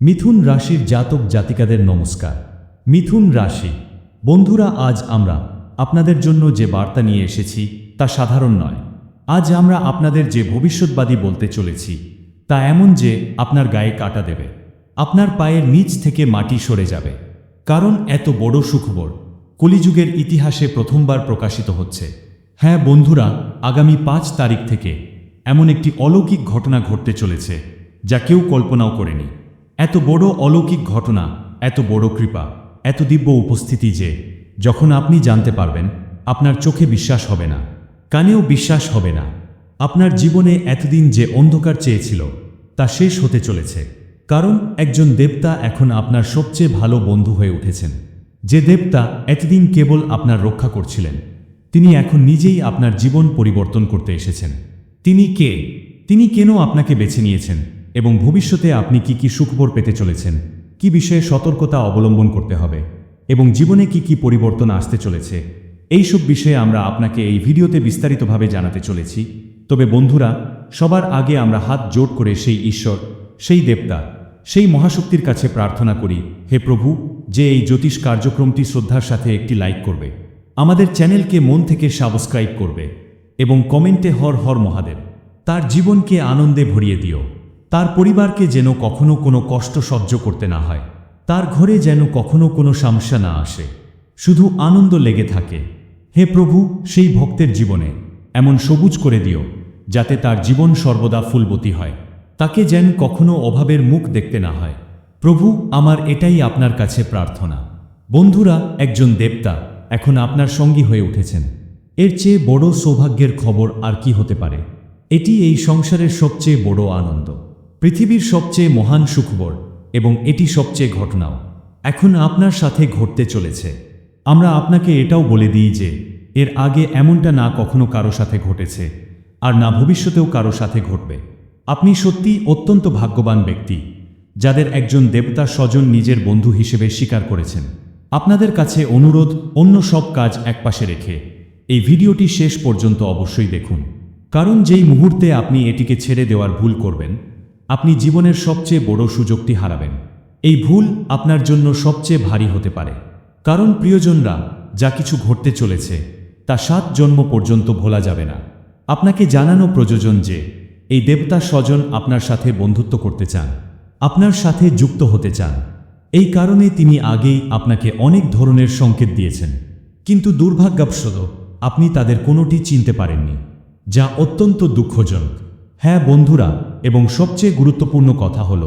মিথুন রাশির জাতক জাতিকাদের নমস্কার। মিথুন রাশি, বন্ধুরা আজ আমরা আপনাদের জন্য যে বার্তা নিয়ে এসেছি তা সাধারণ নয়। আজ আমরা আপনাদের যে ভবিষ্যৎবাদী বলতে চলেছি, তা এমন যে আপনার গায়ে কাটা দেবে। আপনার পায়ের নিচ থেকে মাটি সরে যাবে। কারণ এত বড় সুখবর কলিযুগের ইতিহাসে প্রথমবার প্রকাশিত হচ্ছে। হ্যাঁ বন্ধুরা, আগামী পাঁচ তারিখ থেকে এমন একটি অলৌকিক ঘটনা ঘটতে চলেছে, যা কেউ কল্পনাও করেনি। এত বড় অলৌকিক ঘটনা, এত বড় কৃপা, এত দিব্য উপস্থিতি যে, যখন আপনি জানতে পারবেন, আপনার চোখে বিশ্বাস হবে না, কানেও বিশ্বাস হবে না। আপনার জীবনে এতদিন যে অন্ধকার চেয়েছিল, তা শেষ হতে চলেছে। কারণ একজন দেবতা এখন আপনার সবচেয়ে ভালো বন্ধু হয়ে উঠেছেন। যে দেবতা এতদিন কেবল আপনার রক্ষা করছিলেন, তিনি এখন নিজেই আপনার জীবন পরিবর্তন করতে এসেছেন। তিনি কে? তিনি কেন আপনাকে বেছে নিয়েছেন? এবং ভবিষ্যতে আপনি কি কি সুখবর পেতে চলেছেন? কি বিষয়ে সতর্কতা অবলম্বন করতে হবে? এবং জীবনে কি কি পরিবর্তন আসতে চলেছে? এইসব বিষয়ে আমরা আপনাকে এই ভিডিওতে বিস্তারিতভাবে জানাতে চলেছি। তবে বন্ধুরা, সবার আগে আমরা হাত জোট করে সেই ঈশ্বর, সেই দেবতা, সেই মহাশক্তির কাছে প্রার্থনা করি, হে প্রভু, যে এই জ্যোতিষ কার্যক্রমটি শ্রদ্ধার সাথে একটি লাইক করবে। আমাদের চ্যানেলকে মন থেকে সাবস্ক্রাইব করবে এবং কমেন্টে হর হর মহাদেব, তার জীবনকে আনন্দে ভরিয়ে দিও। তার পরিবারকে যেন কখনো কোনো কষ্ট সহ্য করতে না হয়। তার ঘরে যেন কখনো কোনো সমস্যা না আসে। শুধু আনন্দ লেগে থাকে। হে প্রভু, সেই ভক্তের জীবনে এমন সবুজ করে দিও, যাতে তার জীবন সর্বদা ফুলবতী হয়। তাকে যেন কখনো অভাবের মুখ দেখতে না হয়। প্রভু, আমার এটাই আপনার কাছে প্রার্থনা। বন্ধুরা, একজন দেবতা এখন আপনার সঙ্গী হয়ে উঠেছেন। এর চেয়ে বড় সৌভাগ্যের খবর আর কি হতে পারে? এটি এই সংসারের সবচেয়ে বড় আনন্দ। পৃথিবীর সবচেয়ে মহান সুখবর, এবং এটি সবচেয়ে ঘটনাও। এখন আপনার সাথে ঘটতে চলেছে। আমরা আপনাকে এটাও বলে দিই যে, এর আগে এমনটা না কখনো কারও সাথে ঘটেছে, আর না ভবিষ্যতেও কারও সাথে ঘটবে। আপনি সত্যি অত্যন্ত ভাগ্যবান ব্যক্তি, যাদের একজন দেবতা স্বজন নিজের বন্ধু হিসেবে স্বীকার করেছেন। আপনাদের কাছে অনুরোধ, অন্য সব কাজ একপাশে রেখে, এই ভিডিওটি শেষ পর্যন্ত অবশ্যই দেখুন। কারণ যেই মুহূর্তে আপনি এটিকে ছেড়ে দেওয়ার ভুল করবেন আপনি জীবনের সবচেয়ে বড় সুযোগটি হারাবেন। এই ভুল আপনার জন্য সবচেয়ে ভারী হতে পারে। কারণ প্রিয়জনরা যা কিছু ঘটতে চলেছে, তা সাত জন্ম পর্যন্ত ভোলা যাবে না। আপনাকে জানানো প্রয়োজন যে, এই দেবতা স্বজন আপনার সাথে বন্ধুত্ব করতে চান, আপনার সাথে যুক্ত হতে চান। এই কারণে তিনি আগেই আপনাকে অনেক ধরনের সংকেত দিয়েছেন। কিন্তু দুর্ভাগ্যবশত, আপনি তাদের কোনোটি চিনতে পারেননি, যা অত্যন্ত দুঃখজনক। হ্যাঁ বন্ধুরা এবং সবচেয়ে গুরুত্বপূর্ণ কথা হল,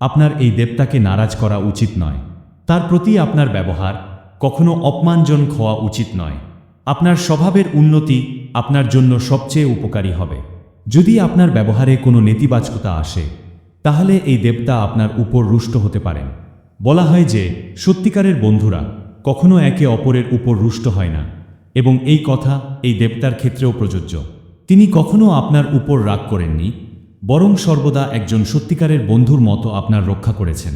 আপনার এই দেবতাকে নারাজ করা উচিত নয়। তার প্রতি আপনার ব্যবহার কখনো অপমানজনক হওয়া উচিত নয়। আপনার স্বভাবের উন্নতি আপনার জন্য সবচেয়ে উপকারী হবে। যদি আপনার ব্যবহারে কোনো নেতিবাচকতা আসে, তাহলে এই দেবতা আপনার উপর রুষ্ট হতে পারেন। বলা হয় যে, সত্যিকারের বন্ধুরা কখনো একে অপরের উপর রুষ্ট হয় না এবং এই কথা এই দেবতার ক্ষেত্রেও প্রযোজ্য। তিনি কখনো আপনার উপর রাগ করেননি বরং সর্বদা একজন সত্যিকারের বন্ধুর মতো আপনার রক্ষা করেছেন।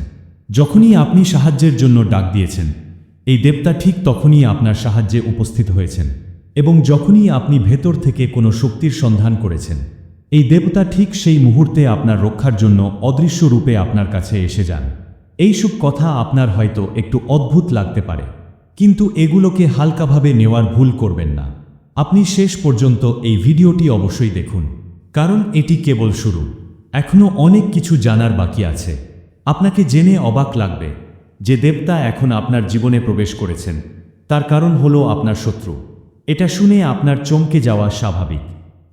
যখনই আপনি সাহায্যের জন্য ডাক দিয়েছেন, এই দেবতা ঠিক তখনই আপনার সাহায্যে উপস্থিত হয়েছেন এবং যখনই আপনি ভেতর থেকে কোনো শক্তির সন্ধান করেছেন, এই দেবতা ঠিক সেই মুহূর্তে আপনার রক্ষার জন্য অদৃশ্য রূপে আপনার কাছে এসে যান। এইসব কথা আপনার হয়তো একটু অদ্ভুত লাগতে পারে, কিন্তু এগুলোকে হালকাভাবে নেওয়ার ভুল করবেন না। আপনি শেষ পর্যন্ত এই ভিডিওটি অবশ্যই দেখুন। কারণ এটি কেবল শুরু। এখনও অনেক কিছু জানার বাকি আছে। আপনাকে জেনে অবাক লাগবে যে দেবতা এখন আপনার জীবনে প্রবেশ করেছেন। তার কারণ হলো আপনার শত্রু। এটা শুনে আপনার চমকে যাওয়া স্বাভাবিক।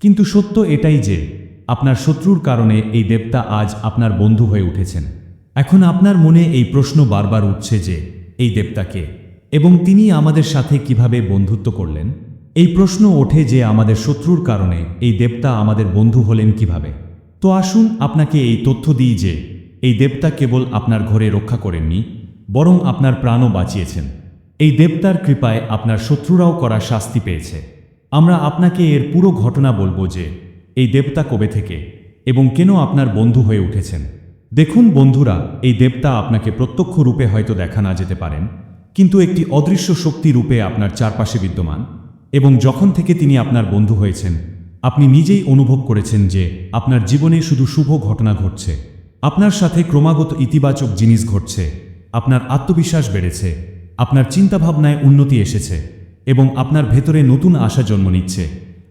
কিন্তু সত্য এটাই যে, আপনার শত্রুর কারণে এই দেবতা আজ আপনার বন্ধু হয়ে উঠেছেন। এখন আপনার মনে এই প্রশ্ন বারবার উঠছে যে, এই দেবতাকে এবং তিনি আমাদের সাথে কীভাবে বন্ধুত্ব করলেন? এই প্রশ্ন ওঠে যে আমাদের শত্রুর কারণে এই দেবতা আমাদের বন্ধু হলেন কীভাবে? তো আসুন আপনাকে এই তথ্য দিই যে এই দেবতা কেবল আপনার ঘরে রক্ষা করেননি, বরং আপনার প্রাণও বাঁচিয়েছেন। এই দেবতার কৃপায় আপনার শত্রুরাও করা শাস্তি পেয়েছে। আমরা আপনাকে এর পুরো ঘটনা বলব যে এই দেবতা কবে থেকে এবং কেন আপনার বন্ধু হয়ে উঠেছেন। দেখুন বন্ধুরা, এই দেবতা আপনাকে প্রত্যক্ষ রূপে হয়তো দেখা না যেতে পারেন, কিন্তু একটি অদৃশ্য শক্তি রূপে আপনার চারপাশে বিদ্যমান। এবং যখন থেকে তিনি আপনার বন্ধু হয়েছেন, আপনি নিজেই অনুভব করেছেন যে আপনার জীবনে শুধু শুভ ঘটনা ঘটছে। আপনার সাথে ক্রমাগত ইতিবাচক জিনিস ঘটছে, আপনার আত্মবিশ্বাস বেড়েছে, আপনার চিন্তাভাবনায় উন্নতি এসেছে, এবং আপনার ভেতরে নতুন আশা জন্ম নিচ্ছে।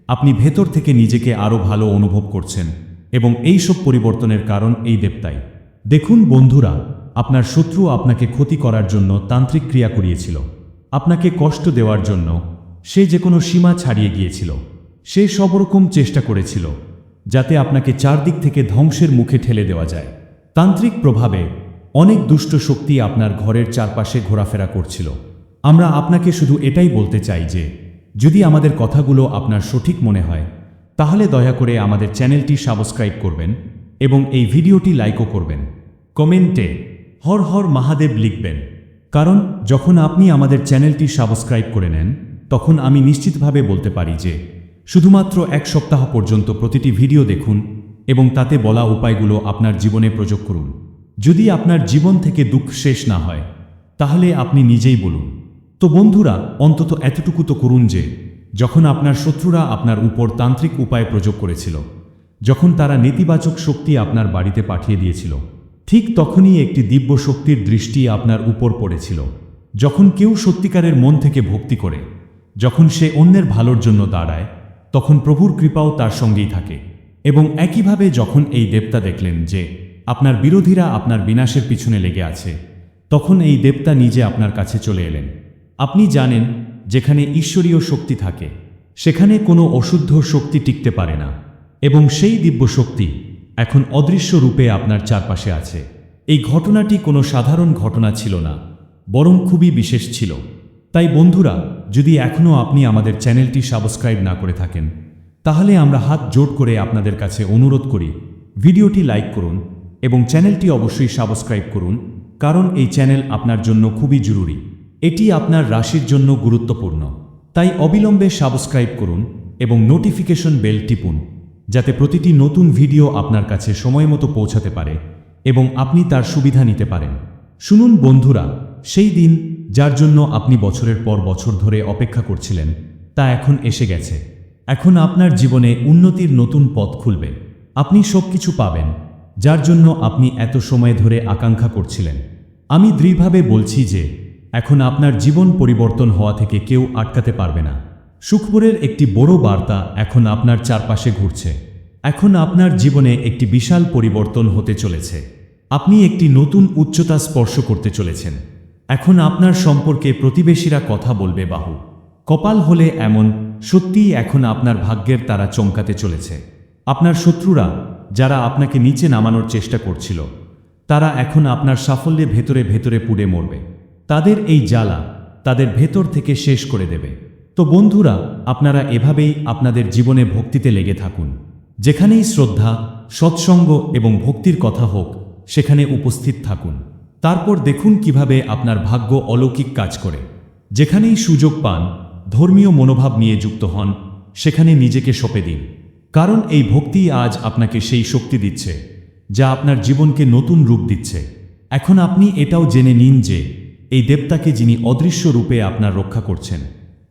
আপনি ভেতর থেকে নিজেকে আরও ভালো অনুভব করছেন, এবং এই সব পরিবর্তনের কারণ এই দেবতাই। দেখুন বন্ধুরা, আপনার শত্রু আপনাকে ক্ষতি করার জন্য তান্ত্রিক ক্রিয়া করিয়েছিল। আপনাকে কষ্ট দেওয়ার জন্য সে যে কোনো সীমা ছাড়িয়ে গিয়েছিল, সে সব রকম চেষ্টা করেছিল, যাতে আপনাকে চারদিক থেকে ধ্বংসের মুখে ঠেলে দেওয়া যায়। তান্ত্রিক প্রভাবে অনেক দুষ্ট শক্তি আপনার ঘরের চারপাশে ঘোরাফেরা করছিল। আমরা আপনাকে শুধু এটাই বলতে চাই যে, যদি আমাদের কথাগুলো আপনার সঠিক মনে হয়, তাহলে দয়া করে আমাদের চ্যানেলটি সাবস্ক্রাইব করবেন এবং এই ভিডিওটি লাইকও করবেন। কমেন্টে হর হর মহাদেব লিখবেন। কারণ যখন আপনি আমাদের চ্যানেলটি সাবস্ক্রাইব করে নেন তখন আমি নিশ্চিতভাবে বলতে পারি যে, শুধুমাত্র এক সপ্তাহ পর্যন্ত প্রতিটি ভিডিও দেখুন এবং তাতে বলা উপায়গুলো আপনার জীবনে প্রয়োগ করুন। যদি আপনার জীবন থেকে দুঃখ শেষ না হয়, তাহলে আপনি নিজেই বলুন। তো বন্ধুরা, অন্তত এতটুকু তো করুন যে, যখন আপনার শত্রুরা আপনার উপর তান্ত্রিক উপায় প্রয়োগ করেছিল, যখন তারা নেতিবাচক শক্তি আপনার বাড়িতে পাঠিয়ে দিয়েছিল, ঠিক তখনই একটি দিব্য শক্তির দৃষ্টি আপনার উপর পড়েছিল, যখন কেউ সত্যিকারের মন থেকে ভক্তি করে। যখন সে অন্যের ভালোর জন্য দাঁড়ায়, তখন প্রভুর কৃপাও তার সঙ্গেই থাকে। এবং একইভাবে যখন এই দেবতা দেখলেন যে আপনার বিরোধীরা আপনার বিনাশের পিছনে লেগে আছে, তখন এই দেবতা নিজে আপনার কাছে চলে এলেন। আপনি জানেন, যেখানে ঈশ্বরীয় শক্তি থাকে, সেখানে কোনো অশুদ্ধ শক্তি টিকতে পারে না। এবং সেই দিব্য শক্তি এখন অদৃশ্য রূপে আপনার চারপাশে আছে। এই ঘটনাটি কোনো সাধারণ ঘটনা ছিল না, বরং খুবই বিশেষ ছিল। তাই বন্ধুরা যদি এখনও আপনি আমাদের চ্যানেলটি সাবস্ক্রাইব না করে থাকেন, তাহলে আমরা হাত জোট করে আপনাদের কাছে অনুরোধ করি, ভিডিওটি লাইক করুন এবং চ্যানেলটি অবশ্যই সাবস্ক্রাইব করুন, কারণ এই চ্যানেল আপনার জন্য খুবই জরুরি। এটি আপনার রাশির জন্য গুরুত্বপূর্ণ। তাই অবিলম্বে সাবস্ক্রাইব করুন এবং নোটিফিকেশন বেল টিপুন, যাতে প্রতিটি নতুন ভিডিও আপনার কাছে সময়মতো পৌঁছাতে পারে এবং আপনি তার সুবিধা নিতে পারেন। শুনুন বন্ধুরা, সেই দিন যার জন্য আপনি বছরের পর বছর ধরে অপেক্ষা করছিলেন, তা এখন এসে গেছে। এখন আপনার জীবনে উন্নতির নতুন পথ খুলবে। আপনি সব কিছু পাবেন, যার জন্য আপনি এত সময় ধরে আকাঙ্ক্ষা করছিলেন। আমি দৃঢ়ভাবে বলছি যে, এখন আপনার জীবন পরিবর্তন হওয়া থেকে কেউ আটকাতে পারবে না। সুখপুরের একটি বড় বার্তা এখন আপনার চারপাশে ঘুরছে। এখন আপনার জীবনে একটি বিশাল পরিবর্তন হতে চলেছে। আপনি একটি নতুন উচ্চতা স্পর্শ করতে চলেছেন। এখন আপনার সম্পর্কে প্রতিবেশীরা কথা বলবে, বাহু। কপাল হলে এমন, সত্যিই এখন আপনার ভাগ্যের তারা চমকাতে চলেছে। আপনার শত্রুরা, যারা আপনাকে নিচে নামানোর চেষ্টা করছিল, তারা এখন আপনার সাফল্যে ভেতরে ভেতরে পুড়ে মরবে। তাদের এই জ্বালা তাদের ভেতর থেকে শেষ করে দেবে। তো বন্ধুরা, আপনারা এভাবেই আপনাদের জীবনে ভক্তিতে লেগে থাকুন। যেখানেই শ্রদ্ধা, সৎসঙ্গ এবং ভক্তির কথা হোক, সেখানে উপস্থিত থাকুন। তারপর দেখুন কীভাবে আপনার ভাগ্য অলৌকিক কাজ করে। যেখানেই সুযোগ পান, ধর্মীয় মনোভাব নিয়ে যুক্ত হন, সেখানে নিজেকে সঁপে দিন। কারণ এই ভক্তি আজ আপনাকে সেই শক্তি দিচ্ছে, যা আপনার জীবনকে নতুন রূপ দিচ্ছে। এখন আপনি এটাও জেনে নিন যে, এই দেবতাকে যিনি অদৃশ্য রূপে আপনার রক্ষা করছেন,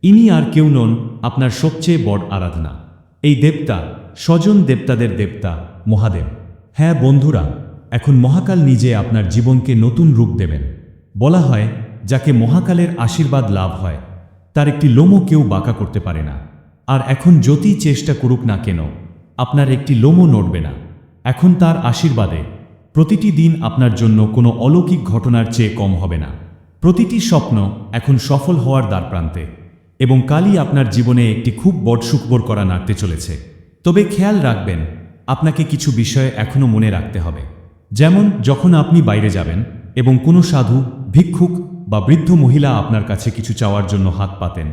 ইনি আর কেউ নন আপনার সবচেয়ে বড় আরাধনা। এই দেবতা স্বজন দেবতাদের দেবতা, মহাদেব। হ্যাঁ বন্ধুরা এখন মহাকাল নিজে আপনার জীবনকে নতুন রূপ দেবেন। বলা হয়, যাকে মহাকালের আশীর্বাদ লাভ হয়, তার একটি লোমও কেউ বাঁকা করতে পারে না। আর এখন যতই চেষ্টা করুক না কেন, আপনার একটি লোমও নড়বে না। এখন তার আশীর্বাদে প্রতিটি দিন আপনার জন্য কোনো অলৌকিক ঘটনার চেয়ে কম হবে না। প্রতিটি স্বপ্ন এখন সফল হওয়ার দ্বারপ্রান্তে এবং কালই আপনার জীবনে একটি খুব বড় সুখবর করা নাড়তে চলেছে। তবে খেয়াল রাখবেন, আপনাকে কিছু বিষয় এখনও মনে রাখতে হবে। যেমন যখন আপনি বাইরে যাবেন এবং কোনো সাধু, ভিক্ষুক বা বৃদ্ধ মহিলা আপনার কাছে কিছু চাওয়ার জন্য হাত পাতেন,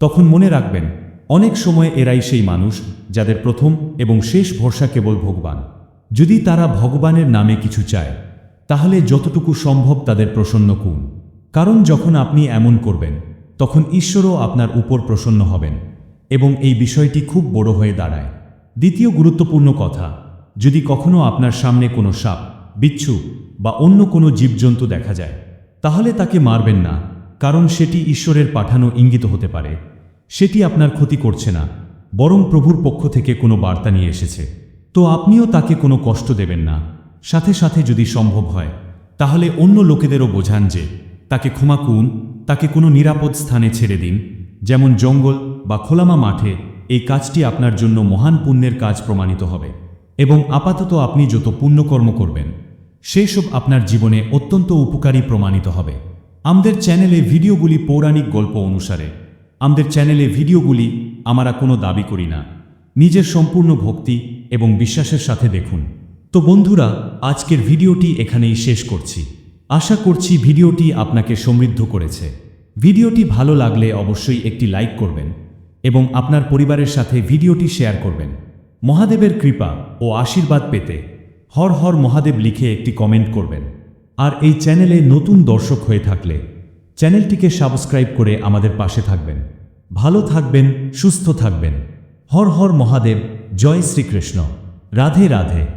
তখন মনে রাখবেন অনেক সময় এরাই সেই মানুষ যাদের প্রথম এবং শেষ ভরসা কেবল ভগবান। যদি তারা ভগবানের নামে কিছু চায়, তাহলে যতটুকু সম্ভব তাদের প্রসন্ন কুন কারণ যখন আপনি এমন করবেন, তখন ঈশ্বরও আপনার উপর প্রসন্ন হবেন এবং এই বিষয়টি খুব বড় হয়ে দাঁড়ায়। দ্বিতীয় গুরুত্বপূর্ণ কথা, যদি কখনো আপনার সামনে কোনো সাপ বিচ্ছু বা অন্য কোনো জীবজন্তু দেখা যায়, তাহলে তাকে মারবেন না, কারণ সেটি ঈশ্বরের পাঠানো ইঙ্গিত হতে পারে। সেটি আপনার ক্ষতি করছে না, বরং প্রভুর পক্ষ থেকে কোনো বার্তা নিয়ে এসেছে। তো আপনিও তাকে কোনো কষ্ট দেবেন না। সাথে সাথে যদি সম্ভব হয়, তাহলে অন্য লোকেদেরও বোঝান যে, তাকে ক্ষমা কুন তাকে কোনো নিরাপদ স্থানে ছেড়ে দিন, যেমন জঙ্গল বা খোলামা মাঠে এই কাজটি আপনার জন্য মহান পুণ্যের কাজ প্রমাণিত হবে। এবং আপাতত আপনি যত পুণ্যকর্ম করবেন সেই সব আপনার জীবনে অত্যন্ত উপকারী প্রমাণিত হবে। আমাদের চ্যানেলে ভিডিওগুলি পৌরাণিক গল্প অনুসারে। আমাদের চ্যানেলে ভিডিওগুলি আমরা কোনো দাবি করি না। নিজের সম্পূর্ণ ভক্তি এবং বিশ্বাসের সাথে দেখুন। তো বন্ধুরা, আজকের ভিডিওটি এখানেই শেষ করছি। আশা করছি ভিডিওটি আপনাকে সমৃদ্ধ করেছে। ভিডিওটি ভালো লাগলে অবশ্যই একটি লাইক করবেন এবং আপনার পরিবারের সাথে ভিডিওটি শেয়ার করবেন। মহাদেবের কৃপা ও আশীর্বাদ পেতে হর হর মহাদেব লিখে একটি কমেন্ট করবেন। আর এই চ্যানেলে নতুন দর্শক হয়ে থাকলে চ্যানেলটিকে সাবস্ক্রাইব করে আমাদের পাশে থাকবেন। ভালো থাকবেন, সুস্থ থাকবেন। হর হর মহাদেব, জয় শ্রীকৃষ্ণ। রাধে রাধে।